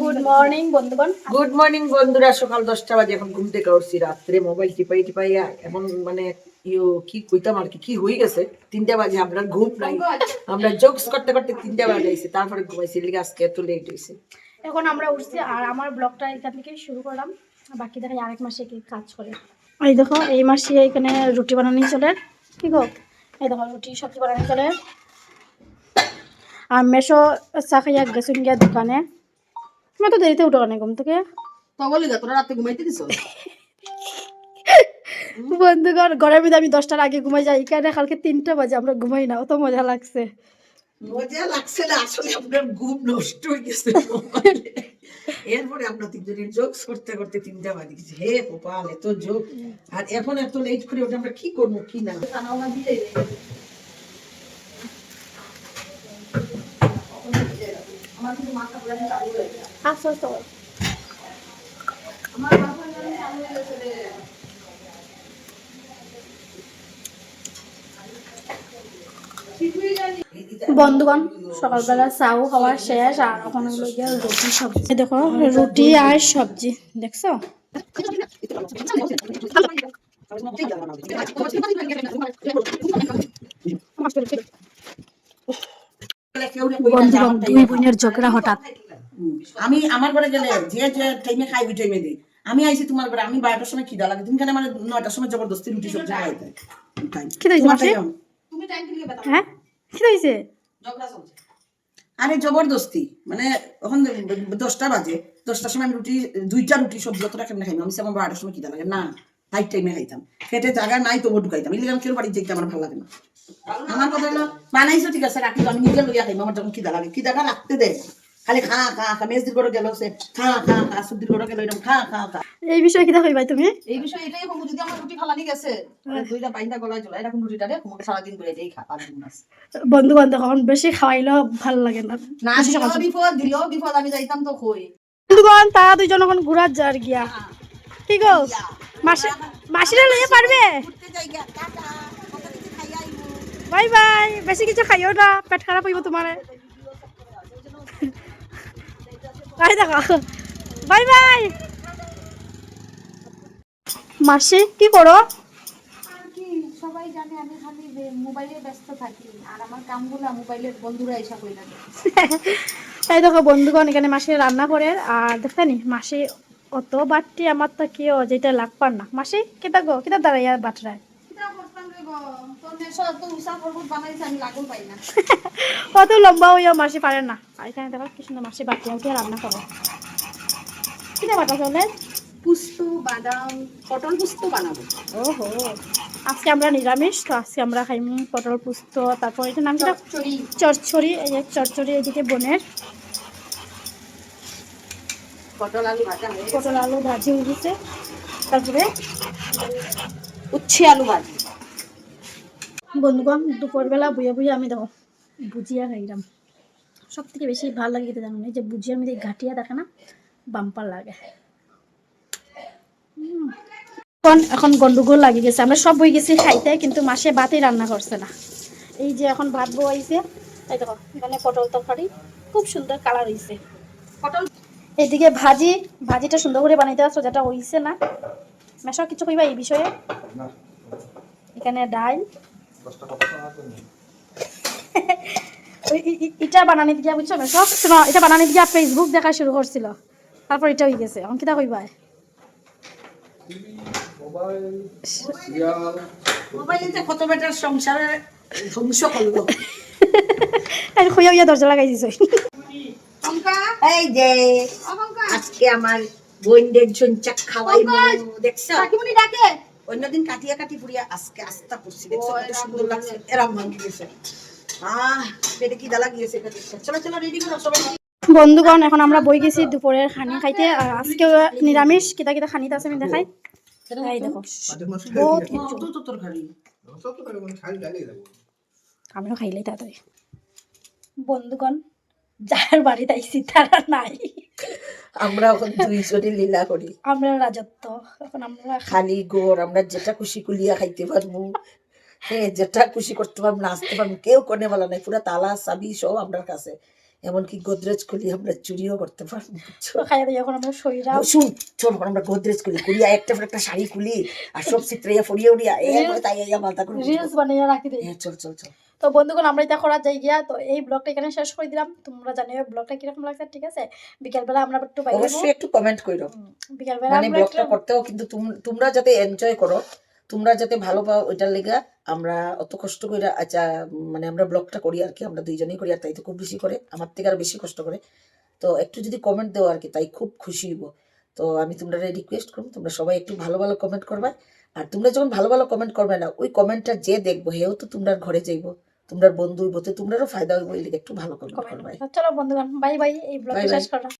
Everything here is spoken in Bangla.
গুড মর্নিং বন্ধুগণ। গুড মর্নিং বন্ধুরা। সকাল দশটা বাজে এখন ঘুম থেকে উঠছি রাত্রে। মোবাইল টিপাই টিপাই এমন মানে ইয়ো কি কইতাম আর কি কি হয়ে গেছে? তিনটা বাজে আমরা ঘুম নাই। আমরা জোকস করতে করতে তিনটা বাজে আইছে তারপরে ঘুমাইছি লিগে আজকে এত লেট হয়েছে এখন আমরা উঠছি আর আমার ব্লগটা এখান থেকে শুরু করলাম। বাকি দেখাই আরেক মাসে কি কাজ করে। এই দেখো এই মাসে এখানে রুটি বানানি চলে। কি গো? এই দেখো রুটি সবজি বানানি চলে। আর মেশো চা খাইয়া গেছুন গিয়া দোকানে। তুমি তো দেরিতে উঠো কানে ঘুম থেকে। তো বলি না তোরা রাতে ঘুমাইতে দিছ? বন্ধুগণ ঘরের মধ্যে আমি দশটার আগে ঘুমাই যাই এখানে কালকে তিনটা বাজে আমরা ঘুমাই না অত মজা লাগছে। মজা লাগছে না আসলে আপনার ঘুম নষ্ট হয়ে গেছে। এরপরে আমরা তিনজনের জোকস করতে করতে তিনটা বাজে গেছে। হে গোপাল এত জোক আর এখন এত লেট করে ওঠে আমরা কি করব কি না? আচ্ছা তো বন্ধুগণ, সকালবেলা চাও খাওয়া শেষ আর গিয়ে রুটি সবজি দেখো, রুটি আর সবজি, দেখছ? বন্ধুগণ, দুই বোনের ঝগড়া হঠাৎ। আমি আমার ঘরে গেলে যে যে টাইমে খাইবি টাইমে দিই। আমি আইছি তোমার ঘরে আমি বারোটার সময় খিদা লাগে। তুমি কেন মানে নয়টার সময় জবরদস্তি রুটি সবজি দিয়েছে মাসি? হ্যাঁ? কি হয়েছে? আরে জবরদস্তি। মানে এখন দশটা বাজে। দশটার সময় আমি রুটি দুইটা রুটি সবজি অতটা কেমনে খাইতাম আমি আমার বারোটার সময় খিদা লাগে। না তাই টাইমে খাইতাম। খেতে জায়গা নাই তবু ঢুকাইতাম। এগুলো আমি কেউ বাড়ি যেতে আমার ভালো লাগে না। আমার কথা হলো বানাইছো ঠিক আছে রাখি আমি নিজে লইয়া খাইম আমার যখন খিদা লাগে। খিদাটা রাখতে দে খালি খা খা খা মেজদির করে গেল সে খা খা খা সুদির করে গেল এরকম খা খা খা। এই বিষয়ে কি দেখো ভাই তুমি? এই বিষয়ে এটাই হব যদি আমার রুটি ফালানি গেছে দুইটা বাইন্দা গলায় ঝোলা এরকম রুটিটা রে তোমাকে সারাদিন করে এটাই খা পাঁচ দিন বন্ধু বান্ধব এখন বেশি খাওয়াইলেও ভালো লাগে না। না বিপদ দিলেও বিপদ আমি যাইতাম তো কই। বন্ধুগণ তারা দুজন এখন ঘুরার যার গিয়া। কি গো? মাসি মাসিরা লইয়ে পারবে? বাই বাই বেশি কিছু খাইও না পেট খারাপ হইব তোমার। বাই দেখো বাই বাই মাসি কি করো? আর সবাই জানে আমি খালি মোবাইলে ব্যস্ত থাকি। আর আমার কামগুলা মোবাইলের বন্ধুরা এসা কইলা এই দেখো বন্ধুগণ এখানে মাসি রান্না করে। আর দেখতে নি মাসি অত বাটটি আমার তো কেউ যেটা লাগপার না। মাসি কেটা গো? কেটা দাঁড়াইয়া বাটরায়? কিতা লম্বা হইয়া মাসি পারে না। আর এখানে দেখো কি সুন্দর মাসি বাটিয়া উঠিয়ে রান্না করে। কিনা বাটা চলে পুস্ত বাদাম পটল পুস্ত বানাবো। ওহো। আজকে আমরা নিরামিষ তো আজকে আমরা খাইম পটল পুস্ত তারপর এটা নাম কিটা চড়ি চরচড়ি এই যে চরচড়ি এদিকে বোনের। পটল আলু ভাজা পটল আলু ভাজি উঠেছে তারপরে উচ্ছে আলু ভাজি। বন্ধুগণ দুপুরবেলা বুঝে বুঝে আমি দেখো ভুজিয়া খাইলাম। সব থেকে বেশি ভালো লাগে খেতে জানো না? এই যে ভুজিয়ার মধ্যে ঘাটিয়া দেখে না বাম্পার লাগে। এখন এখন গন্ডগোল লাগি গেছে। আমরা সব বই গেছি খাইতে কিন্তু মাসে ভাতই রান্না করছে না। এই যে এখন ভাত বইছে এই দেখো এখানে পটল তরকারি খুব সুন্দর কালার হয়েছে পটল এদিকে ভাজি ভাজিটা সুন্দর করে বানাইতে আসছো যেটা হইছে না। মেশা কিছু কইবা এই বিষয়ে? এখানে ডাল ই- বানানি দিয়া বুঝছ শোনো এটা বানানি দিয়া ফেসবুক দেখা শুরু করছিল। তারপর এটা হয়ে গেছে। এখন কিতা কইবা মোবাইলে কত বেটার সংসারে ধ্বংস করল। এই খুইয়া দরজা লাগাই দিছ। অঙ্কা এই যে আজকে আমার বোনদের চঞ্চাক খাওয়াই দেখছ? ডাকে। অন্যদিন কাটিয়া কাটি পুরিয়া আজকে আস্তা করছি দেখছ কত সুন্দর লাগছে এরাম ভাঙি গেছে। আহ পেটে কি দালা গিয়েছে এটা চলো চলো রেডি করো সবাই বন্ধুগণ এখন আমরা বই গেছি দুপুরের খানি খাইতে। আর আজকে নিরামিষ কিতা কিতা খানিতে আছে আমি দেখাই। এই দেখো। বহুত কিছু। তো তো তরকারি। আমিও খাইলেই তাড়াতাড়ি। বন্ধুগণ যার বাড়িতে আইসি তারা নাই। আমরা এখন দুইজনে লীলা করি। আমরা রাজত্ব। এখন আমরা খালি গোর আমরা যেটা খুশি কুলিয়া খাইতে পারব। হ্যাঁ যেটা খুশি করতে পারব নাচতে পারব কেউ কোনে বলা নাই পুরা তালা সাবি সব আমরা কাছে। এমনকি গোদরেজ খুলি আমরা চুরিও করতে পারব এখন আমরা শরীরা শুন চল আমরা গোদরেজ খুলি একটা পর একটা শাড়ি খুলি আর সব চিত্রাইয়া উড়িয়া এই তাই ইয়া মালতা করে রিলস বানিয়ে রাখি দিই। হ্যাঁ, চল চল চল। তো বন্ধুগণ আমরা এটা করার যাই গিয়া তো এই ব্লগটা এখানে শেষ করে দিলাম। তোমরা জানিও ব্লগটা কীরকম লাগছে ঠিক আছে? বিকালবেলা আমরা একটু বাইরে অবশ্যই একটু কমেন্ট করো বিকালবেলা মানে আমরা ব্লগটা করতেও কিন্তু তোমরা যাতে এনজয় করো তোমরা যাতে ভালো পাও ওইটার লেগা আমরা অত কষ্ট করে আচ্ছা মানে আমরা ব্লগটা করি আর কি আমরা দুইজনেই করি আর তাই তো খুব বেশি করে আমার থেকে আরও বেশি কষ্ট করে। তো একটু যদি কমেন্ট দেও আর কি তাই খুব খুশি হইব। তো আমি তোমরা রিকোয়েস্ট করব তোমরা সবাই একটু ভালো ভালো কমেন্ট করবা। আর তোমরা যখন ভালো ভালো কমেন্ট করবে না ওই কমেন্টটা যে দেখব হেও তো তোমরা ঘরে যাইবো তোমরা বন্ধু হইব তো তোমরারও ফায়দা হইব এই একটু ভালো কমেন্ট করবা। চলো বন্ধুগণ বাই বাই এই bye. শেষ করলাম।